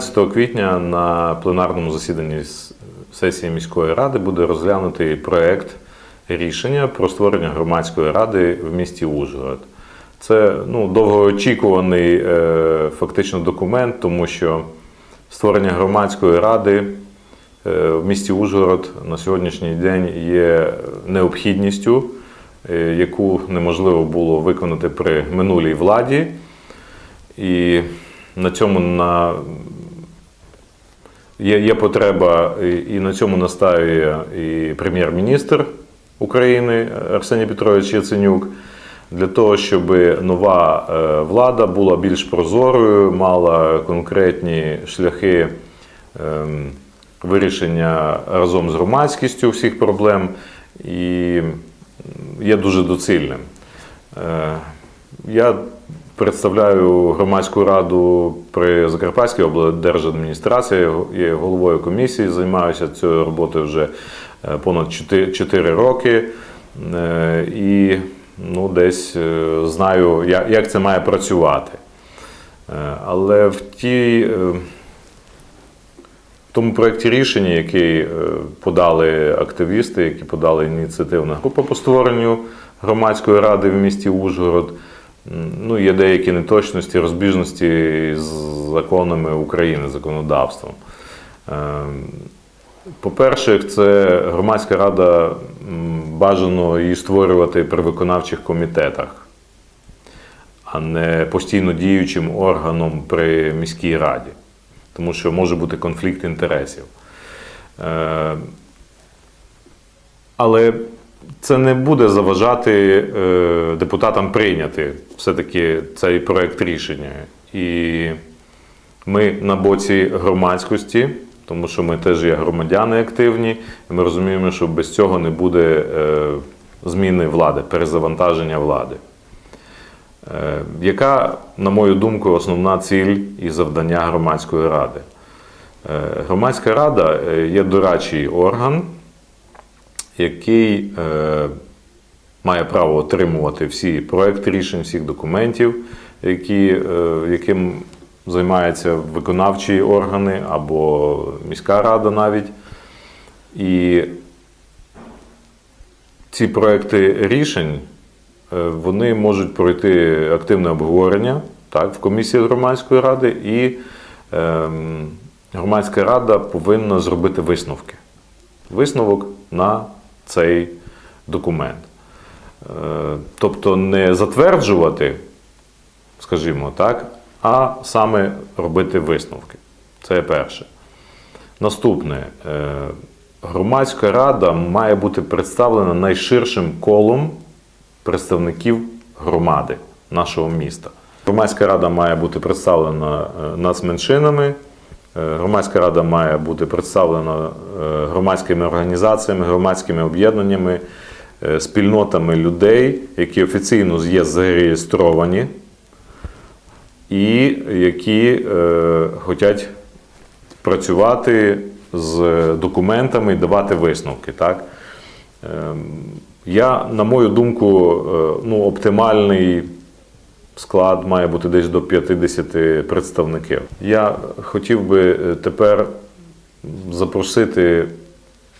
17 квітня на пленарному засіданні сесії міської ради буде розглянутий проект рішення про створення громадської ради в місті Ужгород. Це ну, довгоочікуваний е, фактично документ, тому що створення громадської ради е, в місті Ужгород на сьогоднішній день є необхідністю, е, яку неможливо було виконати при минулій владі. І на цьому на... є, є потреба, і, на цьому настаює і прем'єр-міністр України Арсеній Петрович Яценюк, для того, щоб нова е, влада була більш прозорою, мала конкретні шляхи ем, вирішення разом з громадськістю всіх проблем і є дуже доцільним. Е, Я представляю громадську раду при Закарпатській облдержадміністрації, є головою комісії, займаюся цією роботою вже е, понад 4 роки. Е, І ну, десь е, знаю, як, це має працювати. Але в тій. в тому проєкті рішення, який подали активісти, які подали ініціативна група по створенню громадської ради в місті Ужгород, ну, є деякі неточності, розбіжності з законами України, законодавством. Е, По-перше, це громадська рада бажано її створювати при виконавчих комітетах, а не постійно діючим органом при міській раді тому що може бути конфлікт інтересів. Е, Але це не буде заважати е, депутатам прийняти все-таки цей проект рішення. І ми на боці громадськості, тому що ми теж є громадяни активні, і ми розуміємо, що без цього не буде е, зміни влади, перезавантаження влади. Е, Яка, на мою думку, основна ціль і завдання громадської ради? Е, Громадська рада е, є дорадчий орган, який е, має право отримувати всі проекти рішень, всіх документів, які, е, яким займаються виконавчі органи або міська рада навіть. І ці проекти рішень е, вони можуть пройти активне обговорення так, в комісії громадської ради, і ем, громадська рада повинна зробити висновки. Висновок на цей документ. Е, тобто не затверджувати, скажімо так, а саме робити висновки. Це перше. Наступне. Е, Громадська рада має бути представлена найширшим колом представників громади нашого міста. Громадська рада має бути представлена е, нацменшинами. Е, Громадська рада має бути представлена е, громадськими організаціями, громадськими об'єднаннями, е, спільнотами людей, які офіційно є зареєстровані і які хочуть працювати з документами і давати висновки. Так? Ем, Я, на мою думку, ну, оптимальний склад має бути десь до 50 представників. Я хотів би е, тепер запросити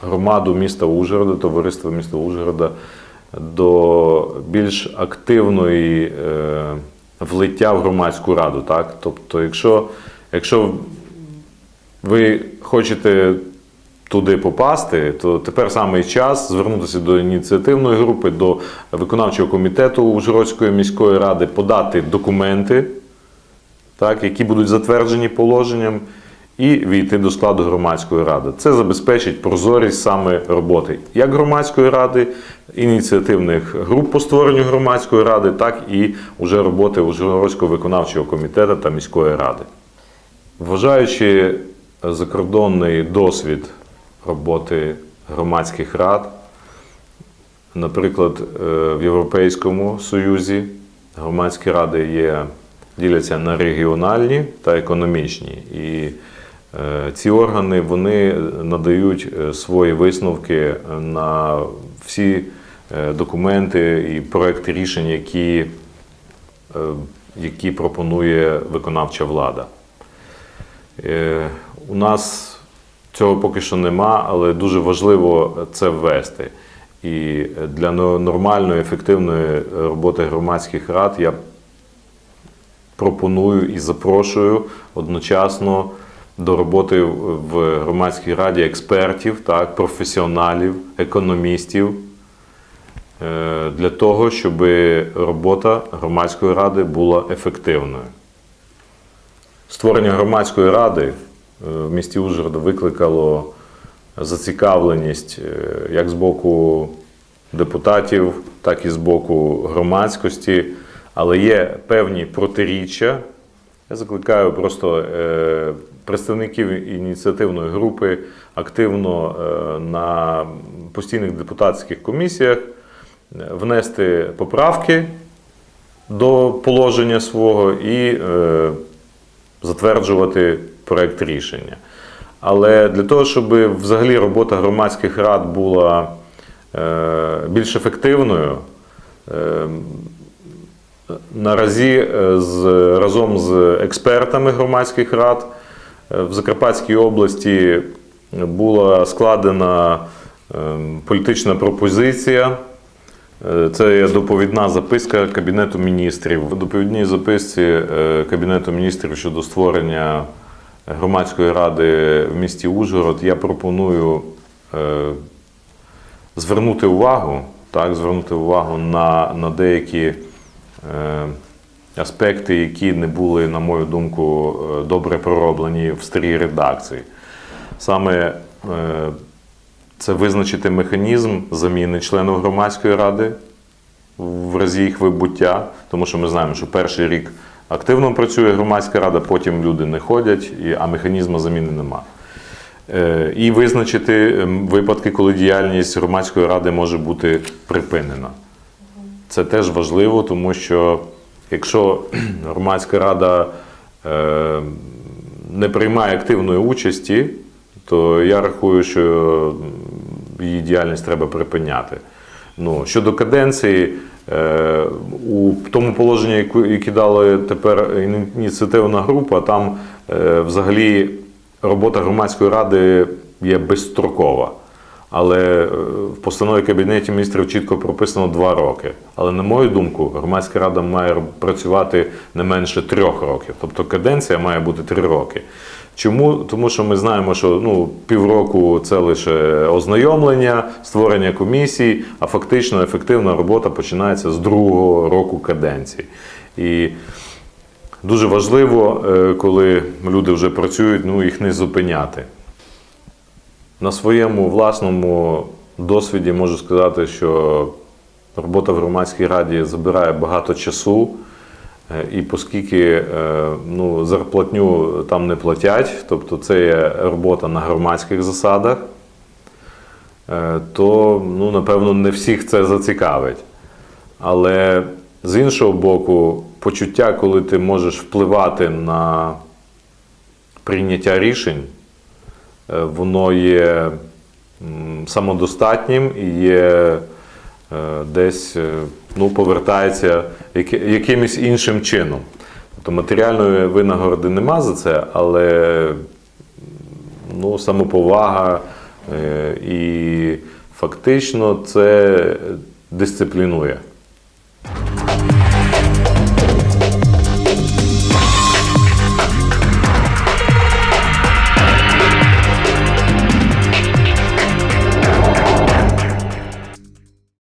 громаду міста Ужгорода, товариство міста Ужгорода до більш активної е, влиття в громадську раду. Так? Тобто, якщо, якщо ви хочете туди попасти, то тепер саме час звернутися до ініціативної групи, до виконавчого комітету Ужгородської міської ради, подати документи, так, які будуть затверджені положенням, і війти до складу громадської ради. Це забезпечить прозорість саме роботи як громадської ради, ініціативних груп по створенню громадської ради, так і вже роботи Ужгородського виконавчого комітету та міської ради. Вважаючи закордонний досвід роботи громадських рад, наприклад, е, в Європейському Союзі громадські ради є, діляться на регіональні та економічні. І е, ці органи вони надають е, свої висновки на всі документи і проекти рішень, які, які пропонує виконавча влада. У нас цього поки що нема, але дуже важливо це ввести. І для нормальної, ефективної роботи громадських рад я пропоную і запрошую одночасно до роботи в громадській раді експертів, так, професіоналів, економістів е, для того, щоб робота громадської ради була ефективною. Створення громадської ради е, в місті Ужгород викликало зацікавленість е, як з боку депутатів, так і з боку громадськості, але є певні протиріччя. Я закликаю просто е, представників ініціативної групи активно е, на постійних депутатських комісіях внести поправки до положення свого і затверджувати проект рішення. Але для того, щоб взагалі робота громадських рад була е, більш ефективною, е, наразі е, з, разом з експертами громадських рад в Закарпатській області була складена політична пропозиція. Це є доповідна записка Кабінету міністрів. В доповідній записці Кабінету міністрів щодо створення громадської ради в місті Ужгород я пропоную е, звернути увагу, так, звернути увагу на, на деякі е, аспекти, які не були, на мою думку, е, добре пророблені в старій редакції. Саме це визначити механізм заміни членів громадської ради в разі їх вибуття, тому що ми знаємо, що перший рік активно працює громадська рада, потім люди не ходять, а механізму заміни нема. Е, І визначити ем, випадки, коли діяльність громадської ради може бути припинена. Це теж важливо, тому що якщо громадська рада е, не приймає активної участі, то я рахую, що її діяльність треба припиняти. Ну, щодо каденції, у тому положенні, яке дала тепер ініціативна група, там е, взагалі робота громадської ради є безстрокова. Але е, в постанові Кабінету міністрів чітко прописано два роки. Але на мою думку, громадська рада має працювати не менше трьох років. Тобто каденція має бути три роки. Чому? Тому що ми знаємо, що ну, півроку це лише ознайомлення, створення комісій, а фактично ефективна робота починається з другого року каденції. І дуже важливо, е, коли люди вже працюють, ну, їх не зупиняти. На своєму власному досвіді можу сказати, що робота в громадській раді забирає багато часу, і оскільки е, ну, зарплатню там не платять, тобто це є робота на громадських засадах, е, то ну, напевно не всіх це зацікавить. Але з іншого боку, почуття, коли ти можеш впливати на прийняття рішень, е, воно є самодостатнім і є е, десь е, ну, повертається якимось іншим чином. Тобто матеріальної винагороди нема за це, але ну, самоповага е, і фактично це дисциплінує.